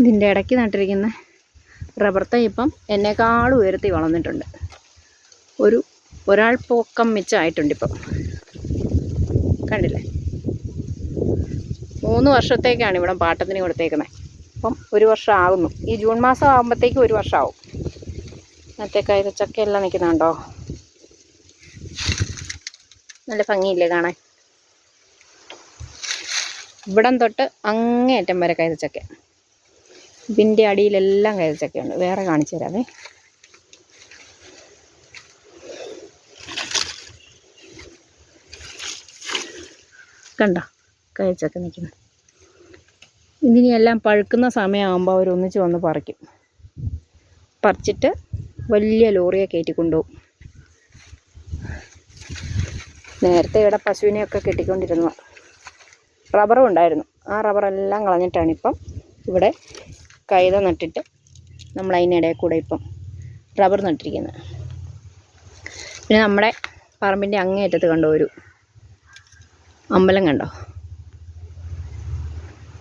ഇതിന്റെ ഇടയ്ക്ക് നട്ടിരിക്കുന്ന റബ്ബർ തൈ ഇപ്പം എന്നെക്കാളും ഉയർത്തി വളർന്നിട്ടുണ്ട്. ഒരു ഒരാൾ പൊക്കം മിച്ചമായിട്ടുണ്ട് ഇപ്പം കണ്ടില്ലേ? മൂന്ന് വർഷത്തേക്കാണ് ഇവിടെ പാട്ടത്തിന് കൊടുത്തേക്കുന്നത് അപ്പം ഒരു വർഷം ആകുന്നു ഈ ജൂൺ മാസം ആകുമ്പോഴത്തേക്കും ഒരു വർഷമാവും മറ്റേ കൈതച്ചക്കയെല്ലാം നിൽക്കുന്നുണ്ടോ? നല്ല ഭംഗിയില്ലേ കാണാൻ? ഇവിടം തൊട്ട് അങ്ങേയറ്റം വരെ കൈതച്ചക്ക. ഇതിന്റെ അടിയിലെല്ലാം കയറിച്ചൊക്കെയുണ്ട്. വേറെ കാണിച്ചു തരാമേ കണ്ടോ? കഴിച്ചൊക്കെ നിൽക്കുന്നു. ഇതിനി എല്ലാം പഴുക്കുന്ന സമയമാകുമ്പോൾ അവർ ഒന്നിച്ച് വന്ന് പറിക്കും. പറിച്ചിട്ട് വലിയ ലോറിയെ കയറ്റി കൊണ്ടുപോകും നേരത്തെ ഇവിടെ പശുവിനെയൊക്കെ കെട്ടിക്കൊണ്ടിരുന്നു റബ്ബറും ഉണ്ടായിരുന്നു. ആ റബ്ബറെല്ലാം കളഞ്ഞിട്ടാണ് ഇപ്പം ഇവിടെ കൈത നട്ടിട്ട് നമ്മൾ അതിനിടയിൽ കൂടെ ഇപ്പം റബ്ബർ നട്ടിരിക്കുന്നത് പിന്നെ നമ്മുടെ പറമ്പിന്റെ അങ്ങേയറ്റത്ത് കണ്ടോ ഒരു അമ്പലം കണ്ടോ?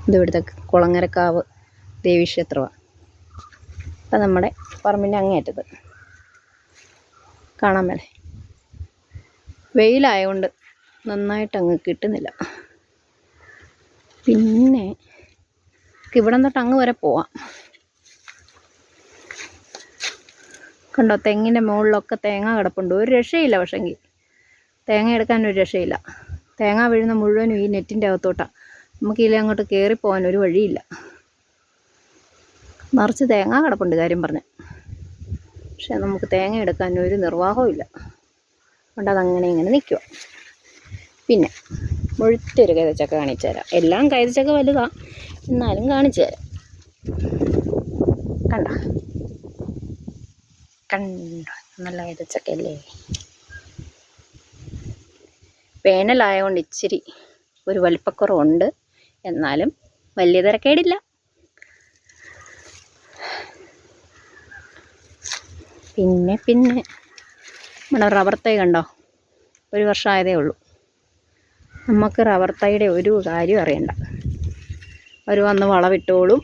ഇത് ഇവിടുത്തെ കുളങ്ങരക്കാവ് ദേവീക്ഷേത്രമാണ് അപ്പം നമ്മുടെ പറമ്പിന്റെ അങ്ങേയറ്റത്ത്. കാണാൻ മേലെ. വെയിലായതുകൊണ്ട് നന്നായിട്ട് അങ്ങ് കിട്ടുന്നില്ല. പിന്നെ ഇവിടം തൊട്ട് അങ്ങ് വരെ പോവാം. കണ്ടോ തെങ്ങിന്റെ മുകളിലൊക്കെ തേങ്ങ കിടപ്പുണ്ട്. ഒരു രക്ഷയില്ല പക്ഷെങ്കിൽ. തേങ്ങ എടുക്കാൻ ഒരു രക്ഷയില്ല. തേങ്ങ വീഴുന്ന മുഴുവനും ഈ നെറ്റിന്റെ അകത്തോട്ടാണ് നമുക്ക് ഇതിലെ അങ്ങോട്ട് കയറിപ്പോകാൻ ഒരു വഴിയില്ല. നിറച്ച് തേങ്ങ കിടപ്പുണ്ട് കാര്യം പറഞ്ഞ്. പക്ഷെ നമുക്ക് തേങ്ങ എടുക്കാൻ ഒരു നിർവാഹവും ഇല്ല. അതുകൊണ്ട് അതങ്ങനെ ഇങ്ങനെ നിൽക്കുക പിന്നെ മുഴുത്തൊരു കൈതച്ചക്ക കാണിച്ചു തരാം. എല്ലാം കൈതച്ചക്ക വലുതാ. എന്നാലും കാണിച്ചു തരാം. കണ്ട? കണ്ടോ? നല്ല കൈതച്ചക്കല്ലേ വേനലായതുകൊണ്ട് ഇച്ചിരി ഒരു വലിപ്പക്കുറവുണ്ട്. എന്നാലും വലിയ തിരക്കേടില്ല. പിന്നെ പിന്നെ. നമ്മുടെ റബ്ബർ തൈ കണ്ടോ? ഒരു വർഷമായതേ ഉള്ളൂ. നമുക്ക് റബ്ബർ തൈയുടെ ഒരു കാര്യം അറിയണ്ട. അവർ വന്ന് വളവിട്ടോളും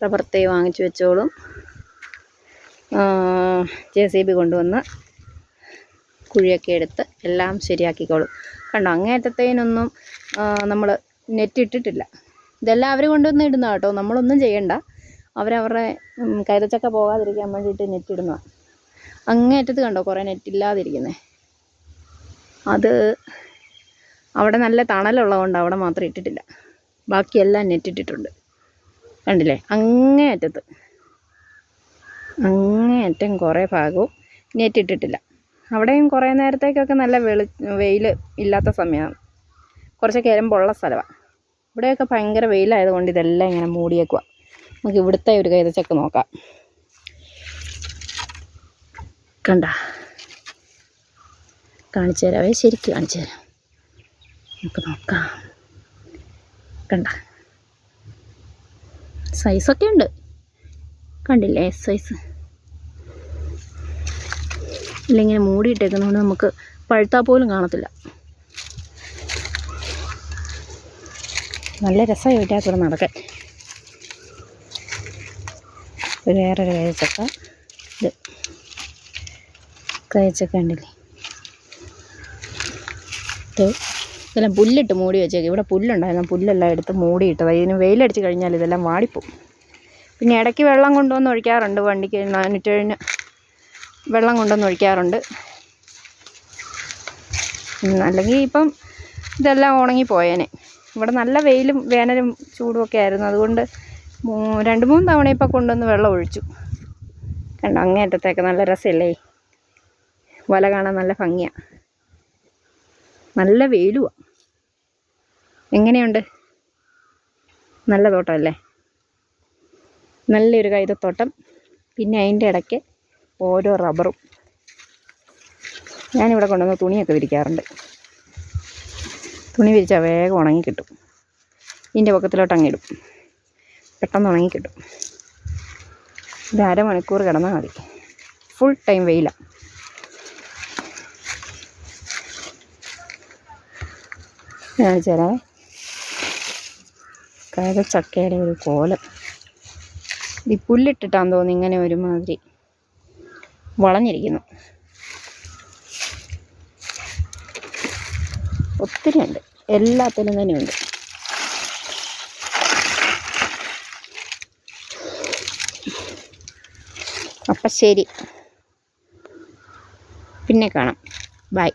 റബ്ബർ തൈ വാങ്ങിച്ചു വെച്ചോളും. ജെ സി ബി കൊണ്ടുവന്ന് കുഴിയൊക്കെ എടുത്ത് എല്ലാം ശരിയാക്കിക്കോളും. കണ്ടോ അങ്ങേറ്റത്തേനൊന്നും നമ്മൾ നെറ്റ് ഇട്ടിട്ടില്ല. ഇതെല്ലാം അവർ കൊണ്ടുവന്ന് ഇടുന്ന കേട്ടോ. നമ്മളൊന്നും ചെയ്യണ്ട. അവരവരുടെ കൈതച്ചക്ക പോകാതിരിക്കാൻ വേണ്ടിയിട്ട് നെറ്റ് ഇടുന്നതാണ് അങ്ങേറ്റത്ത് കണ്ടോ കുറേ നെറ്റ് ഇല്ലാതിരിക്കുന്നത് അത് അവിടെ നല്ല തണലുള്ളതുകൊണ്ട് അവിടെ മാത്രം ഇട്ടിട്ടില്ല. ബാക്കിയെല്ലാം നെറ്റിട്ടിട്ടുണ്ട്. കണ്ടില്ലേ? അങ്ങേ അറ്റത്ത് അങ്ങേ അറ്റം കുറേ ഭാഗവും നെറ്റിട്ടിട്ടില്ല. അവിടെയും കുറേ നേരത്തേക്കൊക്കെ നല്ല വെളി വെയിൽ ഇല്ലാത്ത സമയമാണ്. കുറച്ചൊക്കെ എരമ്പുള്ള സ്ഥലമാണ്. ഇവിടെയൊക്കെ ഭയങ്കര വെയിലായതുകൊണ്ട് ഇതെല്ലാം ഇങ്ങനെ മൂടിയേക്കുക നമുക്ക് ഇവിടുത്തെ ഒരു കൈതച്ചക്ക നോക്കാം. കണ്ട? കാണിച്ചു തരാവേ. ശരിക്കും കാണിച്ചു തരാം. നമുക്ക് നോക്കാം. കണ്ട. സൈസൊക്കെ ഉണ്ട്. കണ്ടില്ലേ സൈസ് ഇല്ലിങ്ങനെ മൂടിയിട്ടേക്കുന്നതുകൊണ്ട് നമുക്ക് പഴുത്താൽ പോലും കാണത്തില്ല. നല്ല രസമായി വീട്ടിൽ നടക്കാൻ. ഒരു വേറൊരു കഴിച്ചക്ക ഇത്. കഴിച്ചൊക്കെ ഉണ്ടല്ലേ ഇത് ഇതെല്ലാം പുല്ലിട്ട് മൂടി വെച്ചേക്കും. ഇവിടെ പുല്ലുണ്ടായിരുന്നു. പുല്ലെല്ലാം എടുത്ത് മൂടിയിട്ടത്. ഇതിന് വെയിലടിച്ച് കഴിഞ്ഞാൽ ഇതെല്ലാം വാടിപ്പോവും. പിന്നെ ഇടയ്ക്ക് വെള്ളം കൊണ്ടുവന്ന് ഒഴിക്കാറുണ്ട് വണ്ടിക്ക്. നാനൂറ്റി കഴിഞ്ഞ് വെള്ളം കൊണ്ടുവന്ന് ഒഴിക്കാറുണ്ട്. അല്ലെങ്കിൽ ഇപ്പം ഇതെല്ലാം ഉണങ്ങിപ്പോയേനെ. ഇവിടെ നല്ല വെയിലും വേനലും ചൂടും ഒക്കെ ആയിരുന്നു. അതുകൊണ്ട് രണ്ട് മൂന്ന് തവണ ഇപ്പം കൊണ്ടുവന്ന് വെള്ളം ഒഴിച്ചു. കണ്ടോ അങ്ങേറ്റത്തേക്ക് നല്ല രസമല്ലേ? വല കാണാൻ നല്ല ഭംഗിയാണ് നല്ല വെയിലുമാണ് എങ്ങനെയുണ്ട്? നല്ല തോട്ടമല്ലേ? നല്ലൊരു കൈതത്തോട്ടം. പിന്നെ അതിന്റെ ഇടയ്ക്ക് ഓരോ റബ്ബറും. ഞാനിവിടെ കൊണ്ടുവന്ന് തുണിയൊക്കെ വിരിക്കാറുണ്ട്. തുണി വിരിച്ചാൽ വേഗം ഉണങ്ങി കിട്ടും. ഇതിന്റെ പൊക്കത്തിലോട്ട് അങ്ങിടും പെട്ടെന്ന് ഉണങ്ങി കിട്ടും. ഒരു അരമണിക്കൂർ കിടന്നാൽ മതി. ഫുൾ ടൈം വെയിലാണ് കാണിച്ചു കയറ ചക്കയുടെ ഒരു കോലം. ഈ പുല്ലിട്ടിട്ടാന്ന് തോന്നുന്നു ഇങ്ങനെ ഒരുമാതിരി വളഞ്ഞിരിക്കുന്നു. ഒത്തിരി ഉണ്ട്. എല്ലാത്തിനും തന്നെ ഉണ്ട്. അപ്പം ശരി. പിന്നെ കാണാം. ബൈ.